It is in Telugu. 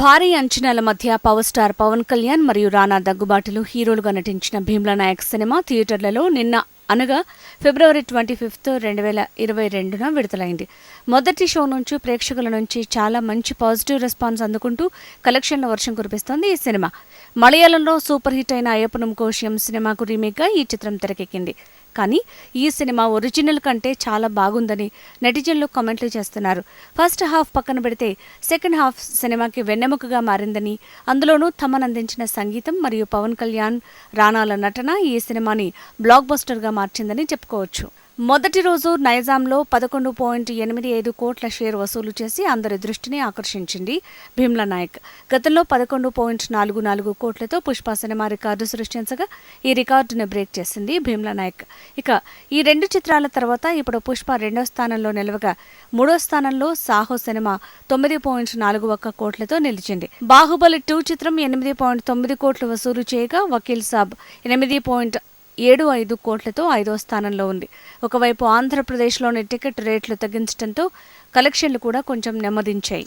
భారీ అంచనాల మధ్య పవర్ స్టార్ పవన్ కళ్యాణ్ మరియు రానా దగ్గుబాటులు హీరోలుగా నటించిన భీమ్లా నాయక్ సినిమా థియేటర్లలో నిన్న అనగా ఫిబ్రవరి ట్వంటీ ఫిఫ్త్ రెండు వేల ఇరవై రెండున విడుదలైంది. మొదటి షో నుంచి ప్రేక్షకుల నుంచి చాలా మంచి పాజిటివ్ రెస్పాన్స్ అందుకుంటూ కలెక్షన్ల వర్షం కురిపిస్తోంది ఈ సినిమా. మలయాళంలో సూపర్ హిట్ అయిన అయ్యప్పనం కోశ్యం సినిమాకు రీమేక్గా ఈ చిత్రం తెరకెక్కింది. కానీ ఈ సినిమా ఒరిజినల్ కంటే చాలా బాగుందని నెటిజన్లు కామెంట్లు చేస్తున్నారు. ఫస్ట్ హాఫ్ పక్కన పెడితే సెకండ్ హాఫ్ సినిమాకి వెన్నెముకగా మారిందని అందులోనూ తమన్ అందించిన సంగీతం మరియు పవన్ కళ్యాణ్ రాణాల నటన ఈ సినిమాని బ్లాక్ బస్టర్గా మార్చిందని చెప్పుకోవచ్చు. మొదటి రోజు నైజాంలో పదకొండు పాయింట్ ఎనిమిది ఐదు కోట్ల షేర్ వసూలు చేసి అందరి దృష్టిని ఆకర్షించింది భీమ్లా నాయక్. గతంలో పదకొండు పాయింట్ నాలుగు నాలుగు కోట్లతో పుష్ప సినిమా రికార్డు సృష్టించగా ఈ రికార్డును బ్రేక్ చేసింది భీమ్లా నాయక్. ఇక ఈ రెండు చిత్రాల తర్వాత ఇప్పుడు పుష్ప రెండో స్థానంలో నిలవగా మూడో స్థానంలో సాహో సినిమా తొమ్మిది పాయింట్ నాలుగు ఒక్క కోట్లతో నిలిచింది. బాహుబలి టూ చిత్రం ఎనిమిది పాయింట్ తొమ్మిది కోట్లు వసూలు చేయగా వకీల్ సాబ్ ఎనిమిది పాయింట్ ఏడు ఐదు కోట్లతో ఐదో స్థానంలో ఉంది. ఒకవైపు ఆంధ్రప్రదేశ్లోని టికెట్ రేట్లు తగ్గించడంతో కలెక్షన్లు కూడా కొంచెం నెమ్మదించాయి.